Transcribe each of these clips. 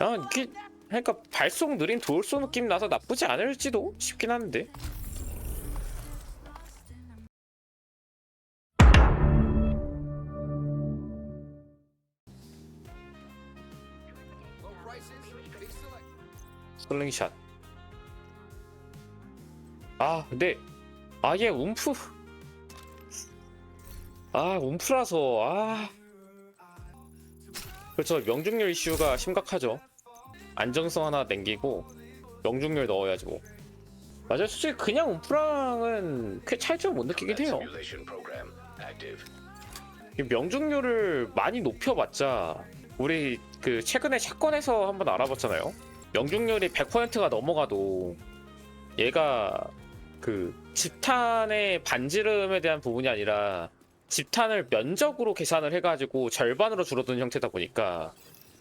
아 이게 그러니까 발속 느린 돌소 느낌 나서 나쁘지 않을지도 싶긴 한데. 슬링샷 아 근데 아예 움프. 아 움프라서 아. 그렇죠. 명중률 이슈가 심각하죠 안정성 하나 남기고 명중률 넣어야지 뭐 맞아요 솔직히 그냥 움프랑은 꽤 차이점 못 느끼긴 해요. 이 명중률을 많이 높여봤자 우리 그 최근에 샷건에서 한번 알아봤잖아요. 명중률이 100%가 넘어가도 얘가 그 집탄의 반지름에 대한 부분이 아니라 집탄을 면적으로 계산을 해가지고 절반으로 줄어드는 형태다 보니까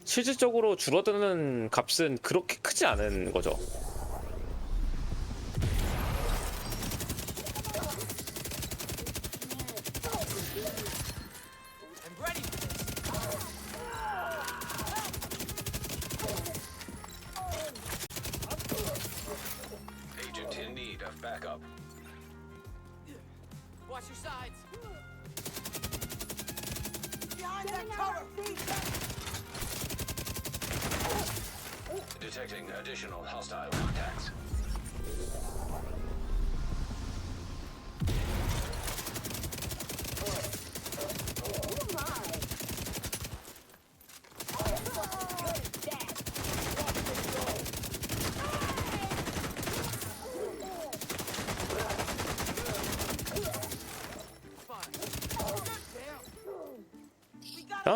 실질적으로 줄어드는 값은 그렇게 크지 않은 거죠.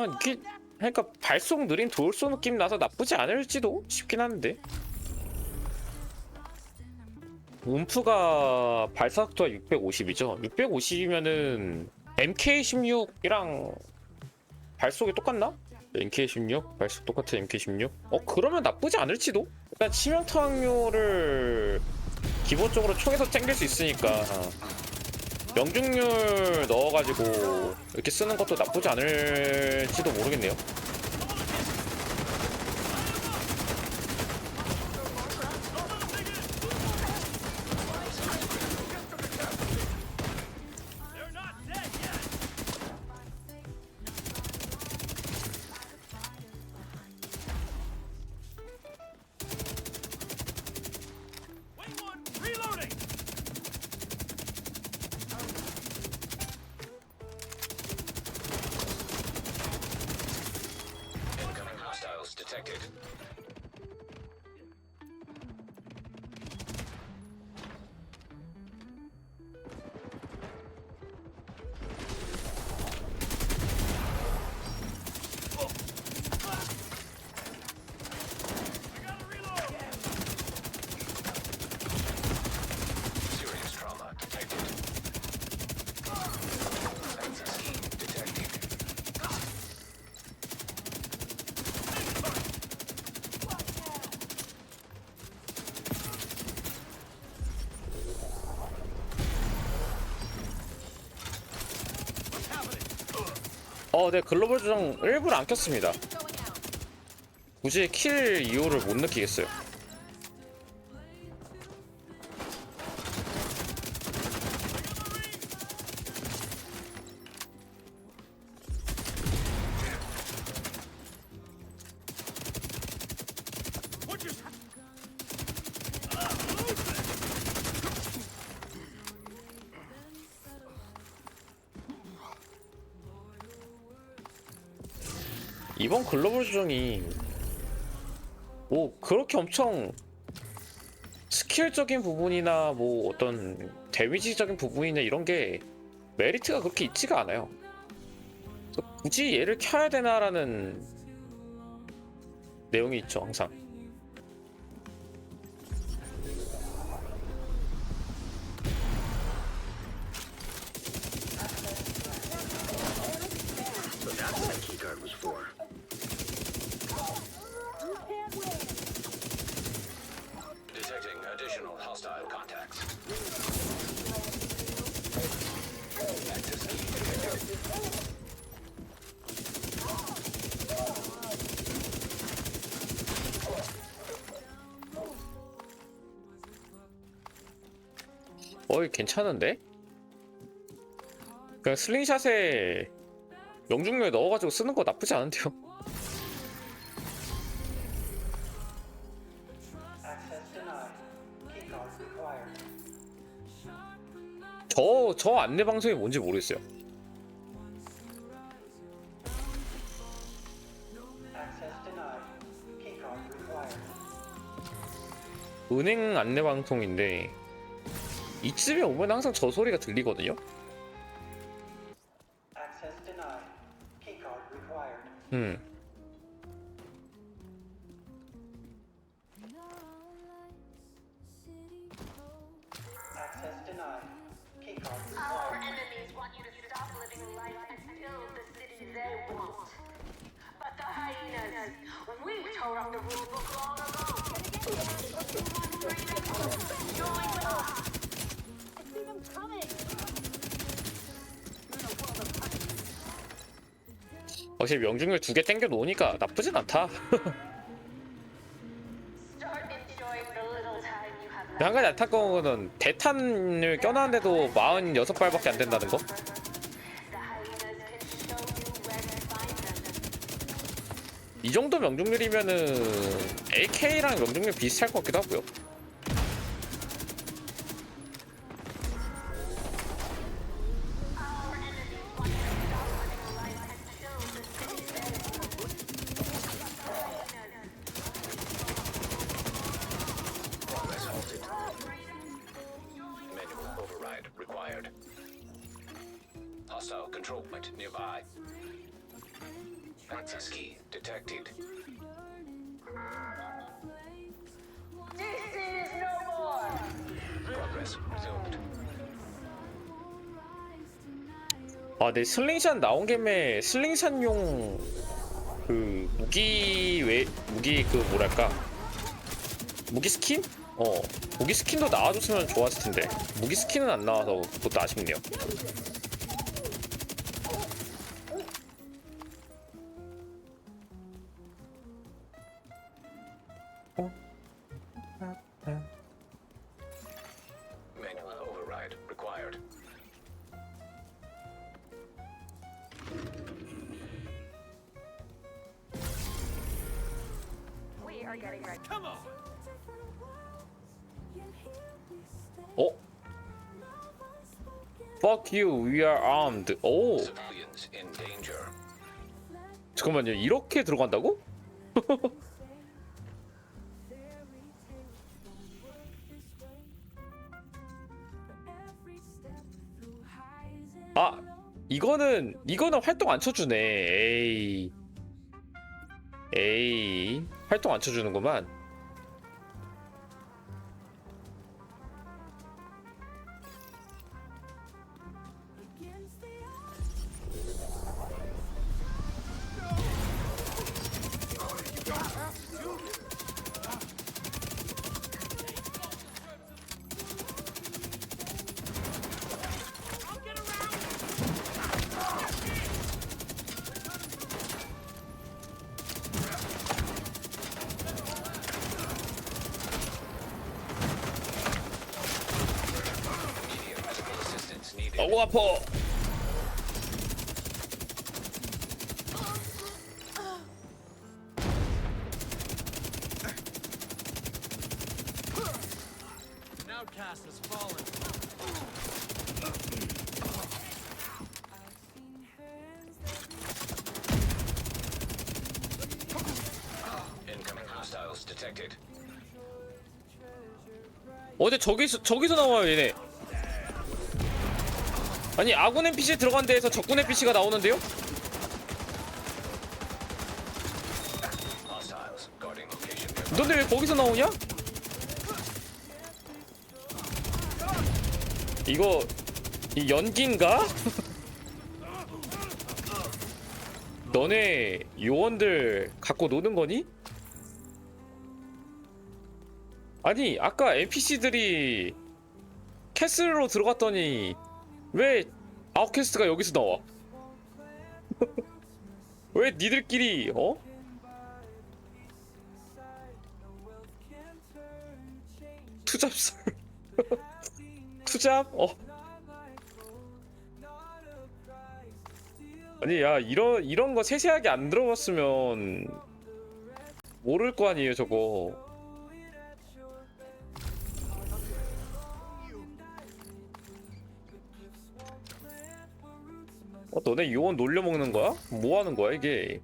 아 이게 그러니까 발속 느린 돌소 느낌 나서 나쁘지 않을지도 싶긴 한데. 움프가 발사속도가 650이죠. 650이면은 MK16이랑 발속이 똑같나? MK16 발속 똑같은 MK16 어 그러면 나쁘지 않을지도? 일단 치명타 확률을 기본적으로 총에서 땡길 수 있으니까 명중률 넣어가지고 이렇게 쓰는 것도 나쁘지 않을지도 모르겠네요. 어, 네 글로벌 조정 일부러 안 켰습니다. 굳이 킬 이유를 못 느끼겠어요. 이번 글로벌 조정이 뭐 그렇게 엄청 스킬적인 부분이나 뭐 어떤 데미지적인 부분이나 이런 게 메리트가 그렇게 있지가 않아요. 굳이 얘를 켜야 되나라는 내용이 있죠 항상. 어이 괜찮은데? 그냥 슬링샷에 명중률 넣어가지고 쓰는 거 나쁘지 않은데요? 저, 저 안내 방송이 뭔지 모르겠어요. 은행 안내 방송인데 이쯤에 오면 항상 저 소리가 들리거든요. Access denied. Keycard required. 음. Access denied. Keycard Our required. enemies want you to stop living life and build the city they want. But the hyenas, we tore up the rule book long ago. 확실히 명중률 두 개 땡겨 놓으니까 나쁘진 않다. 한 가지 안타까운 거는 대탄을 껴놨는데도 46발밖에 안 된다는 거? 이 정도 명중률이면은 AK랑 명중률 비슷할 것 같기도 하고요. Access key detected. DC is no more. Progress resumed. 아, 네 슬링샷 나온 김에 슬링샷용 그 무기 외 무기 그 뭐랄까 무기 스킨? 어 무기 스킨도 나와줬으면 좋았을 텐데 무기 스킨은 안 나와서 그것도 아쉽네요. Fuck you, we are armed. 오. 잠깐만요 이렇게 들어간다고? 아 이거는 이거는 활동 안 쳐주네 에이 에이 활동 안 쳐주는구만 어우 아파. 어제 저기서 저기서 나와요 얘네 아니 아군 NPC 들어간 데에서 적군 NPC가 나오는데요? 너네 왜 거기서 나오냐? 이거 이 연기인가? 너네 요원들 갖고 노는 거니? 아니 아까 NPC들이 캐슬로 들어갔더니 왜 아웃캐스트가 여기서 나와? 왜 니들끼리 어? 투잡설 투잡? 어. 아니 야 이런 이런 거 세세하게 안 들어봤으면 모를 거 아니에요 저거. 어 너네 요원 놀려 먹는 거야? 뭐 하는 거야 이게?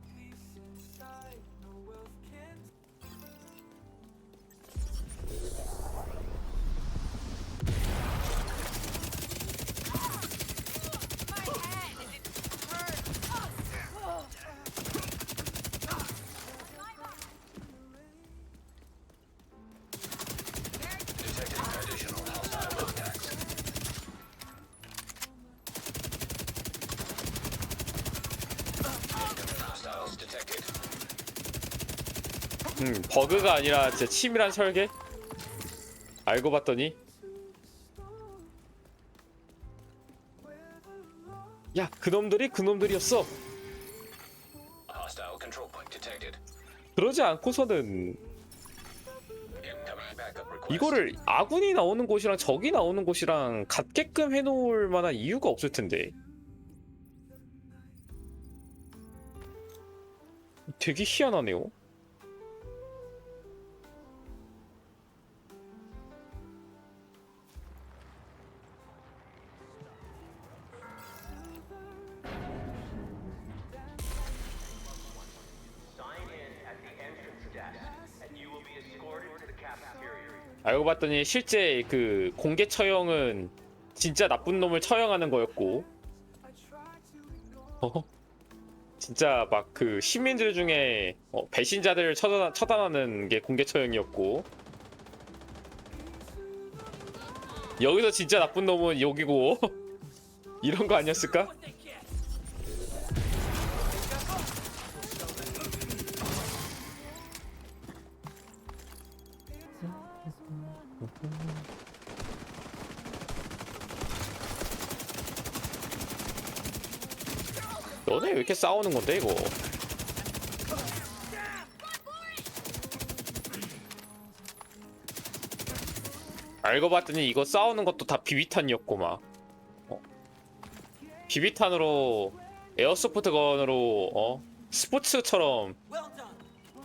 버그가 아니라 진짜 치밀한 설계? 알고 봤더니 야 그놈들이 그놈들이었어. 그러지 않고서는. 이거를 아군이 나오는 곳이랑 적이 나오는 곳이랑 같게끔 해놓을 만한 이유가 없을 텐데 되게 희한하네요 알고 봤더니 실제 그 공개 처형은 진짜 나쁜 놈을 처형하는 거였고 어? 진짜 막 그 시민들 중에 어, 배신자들을 처단, 처단하는 게 공개 처형이었고 여기서 진짜 나쁜 놈은 여기고 이런 거 아니었을까? 너네 왜 이렇게 싸우는 건데 이거? 알고 봤더니 이거 싸우는 것도 다 비비탄이었고 막 어. 비비탄으로 에어소프트 건으로 어? 스포츠처럼.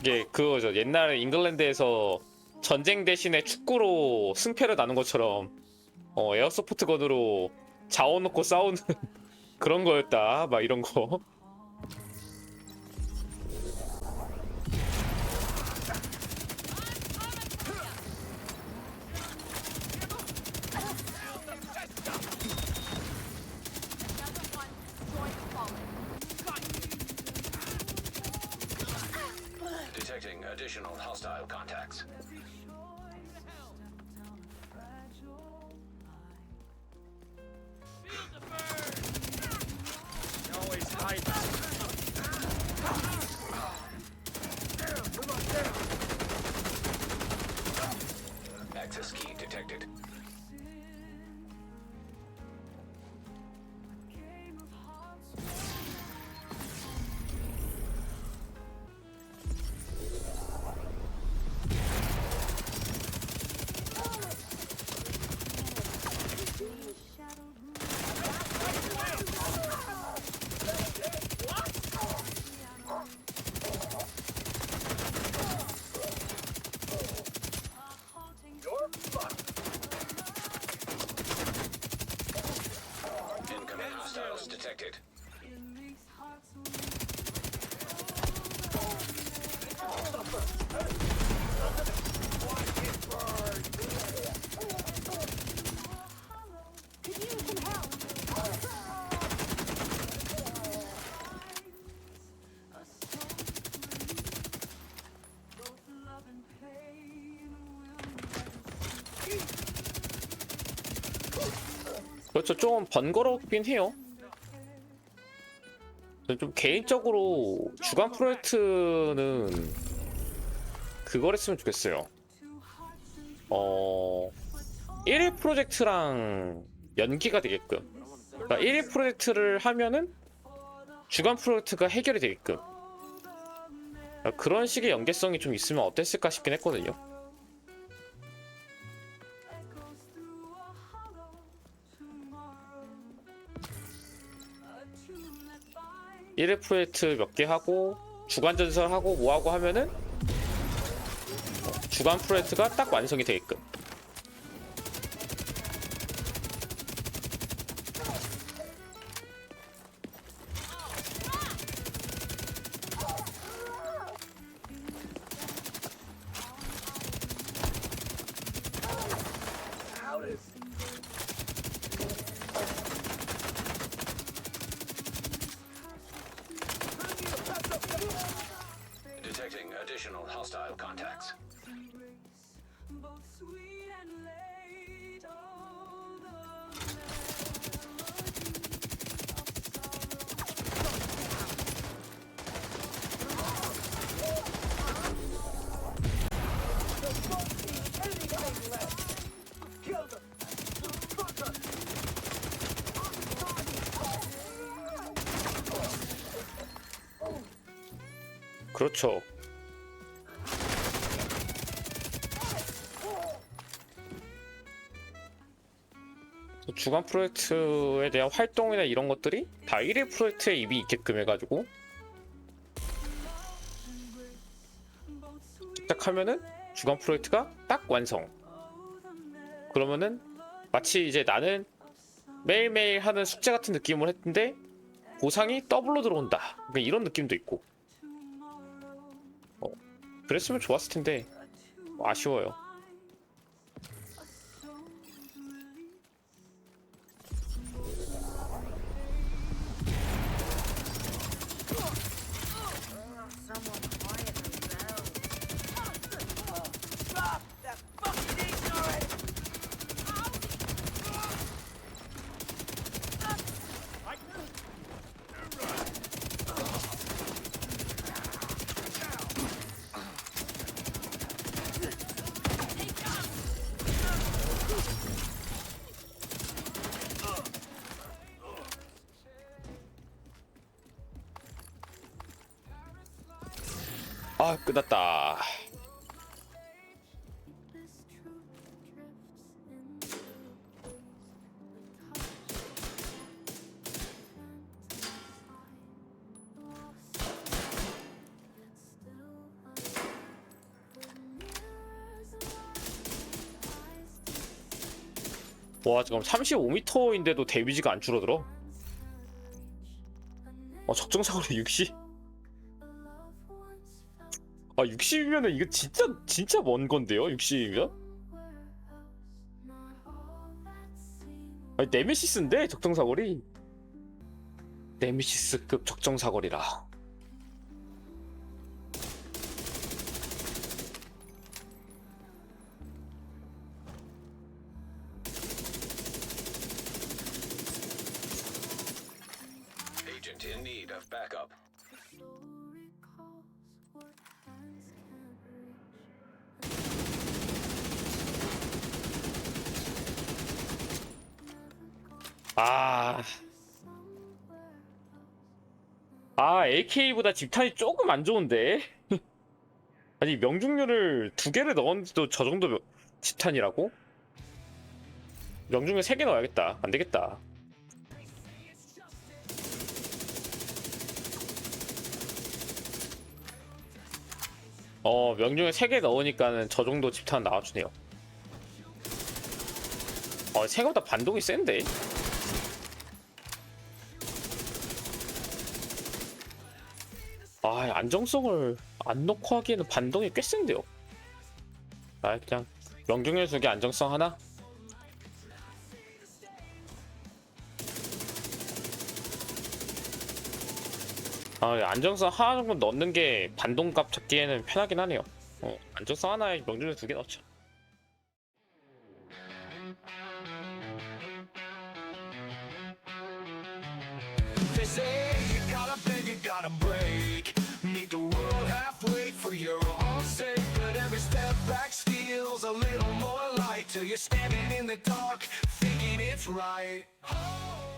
이게 그거죠. 옛날에 잉글랜드에서 전쟁 대신에 축구로 승패를 나눈 것처럼 어 에어소프트 건으로 자원 놓고 싸우는 그런 거였다 막 이런 거 Detecting additional hostile contacts. Detected. 그렇죠. 좀 번거롭긴 해요. 좀 개인적으로 주간 프로젝트는 그걸 했으면 좋겠어요. 어, 1일 프로젝트랑 연기가 되게끔. 그러니까 1일 프로젝트를 하면은 주간 프로젝트가 해결이 되게끔. 그러니까 그런 식의 연계성이 좀 있으면 어땠을까 싶긴 했거든요. 1일 프로젝트 몇 개 하고 주간 전설하고 뭐하고 하면은 주간 프로젝트가 딱 완성이 되게끔 그렇죠. 주간 프로젝트에 대한 활동이나 이런 것들이 다 1회 프로젝트에 이미 있게끔 해가지고 시작하면은 주간 프로젝트가 딱 완성. 그러면은 마치 이제 나는 매일매일 하는 숙제 같은 느낌을 했는데 보상이 더블로 들어온다. 그러니까 이런 느낌도 있고. 그랬으면 좋았을 텐데 뭐 아쉬워요. 아 끝났다. 와 지금 35m인데도 데미지가 안 줄어들어. 어 적정 사거리 60. 아 60이면은 이거 진짜 진짜 먼 건데요? 60이면? 아니 네메시스인데 적정 사거리? 네메시스급 적정 사거리라 아... 아 AK보다 집탄이 조금 안 좋은데? 아니 명중률을 두 개를 넣었는데도 저 정도 명- 집탄이라고? 명중률 세 개 넣어야겠다 안 되겠다 어 명중률 세 개 넣으니까는 저 정도 집탄 나와주네요 어 생각보다 반동이 센데? 아 안정성을 안 넣고 하기에는 반동이 꽤 센데요. 아 그냥 명중률 두개 안정성 하나? 아 안정성 하나 정도 넣는 게 반동값 잡기에는 편하긴 하네요. 어, 안정성 하나에 명중률 두 개 넣죠 you're standing in the dark, thinking it's right. Hold